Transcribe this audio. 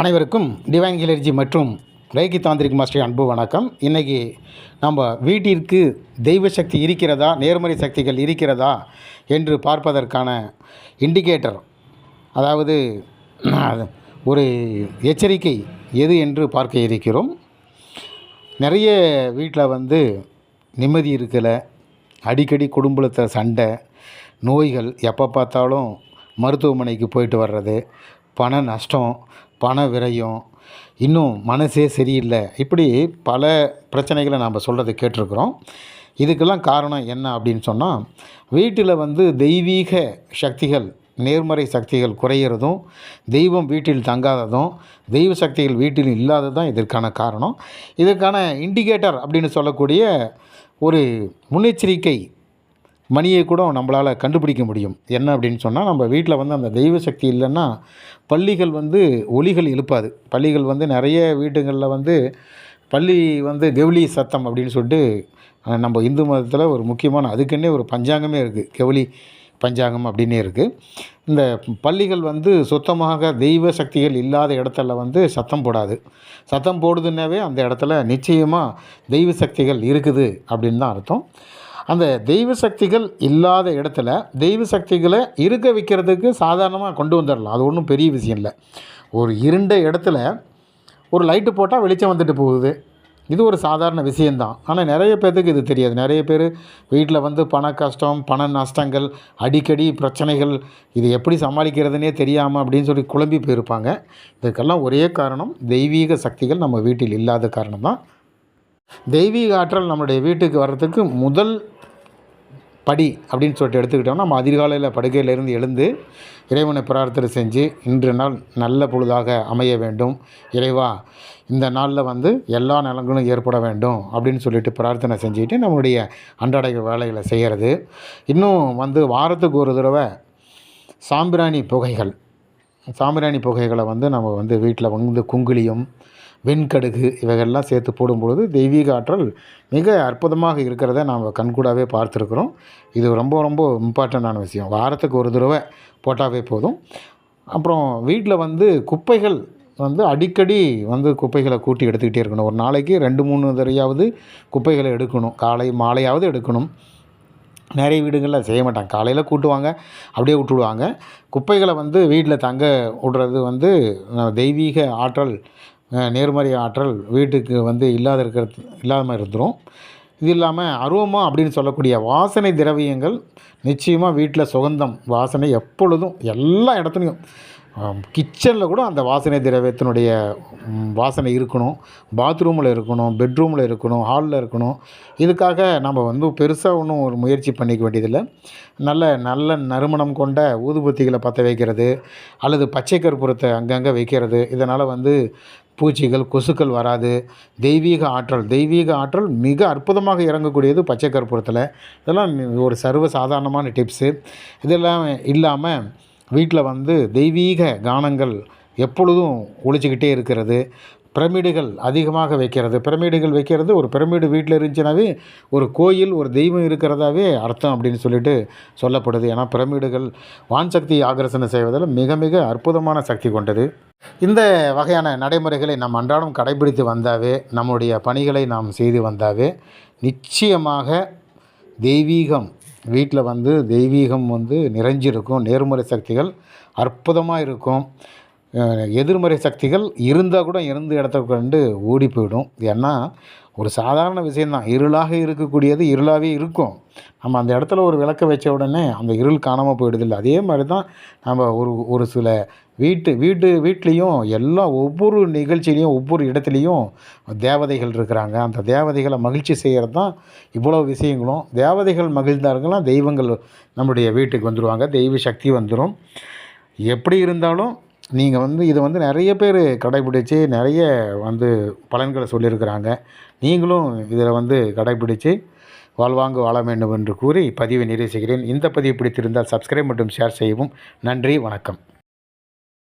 அனைவருக்கும் divine clergy மற்றும் reiki tantric master அன்பு வணக்கம். இன்றைக்கி நம்ம வீட்டிற்கு தெய்வ சக்தி இருக்கிறதா நேர்மறை சக்திகள் இருக்கிறதா என்று பார்ப்பதற்கான இண்டிகேட்டர் அதாவது ஒரு எச்சரிக்கை எது என்று பார்க்க இருக்கிறோம். நிறைய வீட்டில் வந்து நிம்மதி இருக்கலை அடிக்கடி குடும்பத்தில் சண்டை நோய்கள் எப்போ பார்த்தாலும் மருத்துவமனைக்கு போயிட்டு வர்றது பண நஷ்டம் பண விரயம் இன்னும் மனசே சரியில்லை. இப்படி பல பிரச்சனைகளை நாம் சொல்கிறத கேட்டிருக்கிறோம். இதுக்கெல்லாம் காரணம் என்ன அப்படின்னு சொன்னால் வீட்டில் வந்து தெய்வீக சக்திகள் நேர்மறை சக்திகள் குறையிறதும் தெய்வம் வீட்டில் தங்காததும் தெய்வ சக்திகள் வீட்டில் இல்லாததும் இதற்கான காரணம். இதற்கான இண்டிகேட்டர் அப்படின்னு சொல்லக்கூடிய ஒரு முன்னெச்சரிக்கை மணியை கூட நம்மளால் கண்டுபிடிக்க முடியும். என்ன அப்படின்னு சொன்னால் நம்ம வீட்டில் வந்து அந்த தெய்வ சக்தி இல்லைன்னா பள்ளிகள் வந்து ஒலிகள் எழுப்பாது பள்ளிகள் வந்து நிறைய வீடுகளில் வந்து பள்ளி வந்து கெவுளி சத்தம் அப்படின்னு சொல்லிட்டு நம்ம இந்து மதத்தில் ஒரு முக்கியமான அதுக்குன்னே ஒரு பஞ்சாங்கமே இருக்குது கெவுளி பஞ்சாங்கம் அப்படின்னே இருக்குது இந்த பள்ளிகள் வந்து சுத்தமாக தெய்வ சக்திகள் இல்லாத இடத்துல வந்து சத்தம் போடாது. சத்தம் போடுதுன்னாவே அந்த இடத்துல நிச்சயமாக தெய்வ சக்திகள் இருக்குது அப்படின்னு தான் அர்த்தம். அந்த தெய்வ சக்திகள் இல்லாத இடத்துல தெய்வ சக்திகளை இருக்க வைக்கிறதுக்கு சாதாரணமாக கொண்டு வந்துடலாம். அது ஒன்றும் பெரிய விஷயம் இல்லை. ஒரு இருண்ட இடத்துல ஒரு லைட்டு போட்டால் வெளிச்சம் வந்துட்டு போகுது. இது ஒரு சாதாரண விஷயந்தான் ஆனால் நிறைய பேர்த்துக்கு இது தெரியாது. நிறைய பேர் வீட்டில் வந்து பண கஷ்டம் பண நஷ்டங்கள் அடிக்கடி பிரச்சனைகள் இது எப்படி சமாளிக்கிறதுனே தெரியாமல் அப்படின்னு சொல்லி குழம்பி போயிருப்பாங்க. இதுக்கெல்லாம் ஒரே காரணம் தெய்வீக சக்திகள் நம்ம வீட்டில் இல்லாத காரணம் தான் தெய்வீக ஆற்றல் நம்மளுடைய வீட்டுக்கு வர்றதுக்கு முதல் படி அப்படின்னு சொல்லிட்டு எடுத்துக்கிட்டோம்னா நம்ம அதிகாலையில் படுக்கையிலிருந்து எழுந்து இறைவனை பிரார்த்தனை செஞ்சு இன்று நாள் நல்ல பொழுதாக அமைய வேண்டும். இறைவா இந்த நாளில் வந்து எல்லா நலங்களும் ஏற்பட வேண்டும் அப்படின்னு சொல்லிட்டு பிரார்த்தனை செஞ்சுட்டு நம்மளுடைய அன்றாட வேலைகளை செய்கிறது இன்னும் வந்து வாரத்துக்கு ஒரு தடவை சாம்பிராணி புகைகள். சாம்பிராணி புகைகளை வந்து நம்ம வந்து வீட்டில் வந்து குங்குலியும் வெண்கடுகு இவைகள்லாம் சேர்த்து போடும்பொழுது தெய்வீக ஆற்றல் மிக அற்புதமாக இருக்கிறத நாம் கண்கூடாகவே பார்த்துருக்குறோம். இது ரொம்ப ரொம்ப இம்பார்ட்டண்ட்டான விஷயம். வாரத்துக்கு ஒரு தடவை போட்டாவே போதும். அப்புறம் வீட்டில் வந்து குப்பைகள் வந்து அடிக்கடி வந்து குப்பைகளை கூட்டி எடுத்துக்கிட்டே இருக்கணும். ஒரு நாளைக்கு ரெண்டு மூணு தடவையாவது குப்பைகளை எடுக்கணும். காலை மாலையாவது எடுக்கணும். நிறைய வீடுகளில் செய்ய மாட்டாங்க. காலையில் கூட்டுவாங்க அப்படியே விட்டுடுவாங்க. குப்பைகளை வந்து வீட்டில் தங்க விடுறது வந்து தெய்வீக ஆற்றல் நேர்மறை ஆற்றல் வீட்டுக்கு வந்து இல்லாத இருக்கிறது இல்லாமல் இருந்துடும் இது இல்லாமல் அருவமாக அப்படின்னு சொல்லக்கூடிய வாசனை திரவியங்கள் நிச்சயமாக வீட்டில் சுகந்தம் வாசனை எப்பொழுதும் எல்லா இடத்துலையும். கிச்சனில் கூட அந்த வாசனை திரவியத்தினுடைய வாசனை இருக்கணும். பாத்ரூமில் இருக்கணும் பெட்ரூமில் இருக்கணும் ஹாலில் இருக்கணும். இதுக்காக நம்ம வந்து பெருசாக ஒன்றும் ஒரு முயற்சி பண்ணிக்க வேண்டியதில்லை. நல்ல நல்ல நறுமணம் கொண்ட ஊதுபத்திகளை பற்ற வைக்கிறது அல்லது பச்சை கற்பூரத்தை அங்கங்கே வைக்கிறது. இதனால் வந்து பூச்சிகள் கொசுக்கள் வராது. தெய்வீக ஆற்றல் தெய்வீக ஆற்றல் மிக அற்புதமாக இறங்கக்கூடியது பச்சை கற்பூரத்தில். இதெல்லாம் ஒரு சர்வ சாதாரணமான டிப்ஸு இதெல்லாம் இல்லாமல் வீட்டில் வந்து தெய்வீக கானங்கள் எப்பொழுதும் ஒழிச்சிக்கிட்டே இருக்கிறது. பிரமிடுகள் அதிகமாக வைக்கிறது. பிரமிடுகள் வைக்கிறது ஒரு பிரமிடு வீட்டில் இருந்துச்சுனாவே ஒரு கோயில் ஒரு தெய்வம் இருக்கிறதாவே அர்த்தம் அப்படின்னு சொல்லிட்டு சொல்லப்படுது. ஏன்னா பிரமிடுகள் வான் சக்தி செய்வதில் மிக மிக அற்புதமான சக்தி கொண்டது. இந்த வகையான நடைமுறைகளை நாம் அன்றாடம் கடைபிடித்து வந்தாவே நம்முடைய பணிகளை நாம் செய்து வந்தாவே நிச்சயமாக தெய்வீகம் வீட்டில் வந்து தெய்வீகம் வந்து நிறைஞ்சிருக்கும். நேர்மறை சக்திகள் அற்புதமாக இருக்கும் எதிர்மறை சக்திகள் இருந்தால் கூட இருந்த இடத்த கண்டு ஓடி போயிடும். ஏன்னா ஒரு சாதாரண விஷயந்தான் இருளாக இருக்கக்கூடியது இருளாகவே இருக்கும். நம்ம அந்த இடத்துல ஒரு விளக்க வச்ச உடனே அந்த இருள் காணாமல் போயிடுதில்லை. அதே மாதிரி தான் நம்ம ஒரு ஒரு சில வீட்டு வீட்டு வீட்லேயும் எல்லா ஒவ்வொரு நிகழ்ச்சியிலையும் ஒவ்வொரு இடத்துலையும் தேவதைகள் இருக்கிறாங்க. அந்த தேவதைகளை மகிழ்ச்சி செய்கிறது தான் இவ்வளோ விஷயங்களும். தேவதைகள் மகிழ்ந்தார்கள்லாம் தெய்வங்கள் நம்முடைய வீட்டுக்கு வந்துடுவாங்க தெய்வ சக்தி வந்துடும் எப்படி இருந்தாலும் நீங்கள் வந்து இதை வந்து நிறைய பேர் கடைப்பிடிச்சு நிறைய வந்து பலன்களை சொல்லியிருக்கிறாங்க. நீங்களும் இதில் வந்து கடைபிடிச்சு வாழ்வாங்கு வாழ வேண்டும் என்று கூறி பதிவை நிறைவு செய்கிறேன். இந்த பதிவு பிடித்திருந்தால் சப்ஸ்கிரைப் மற்றும் ஷேர் செய்யவும். நன்றி வணக்கம்.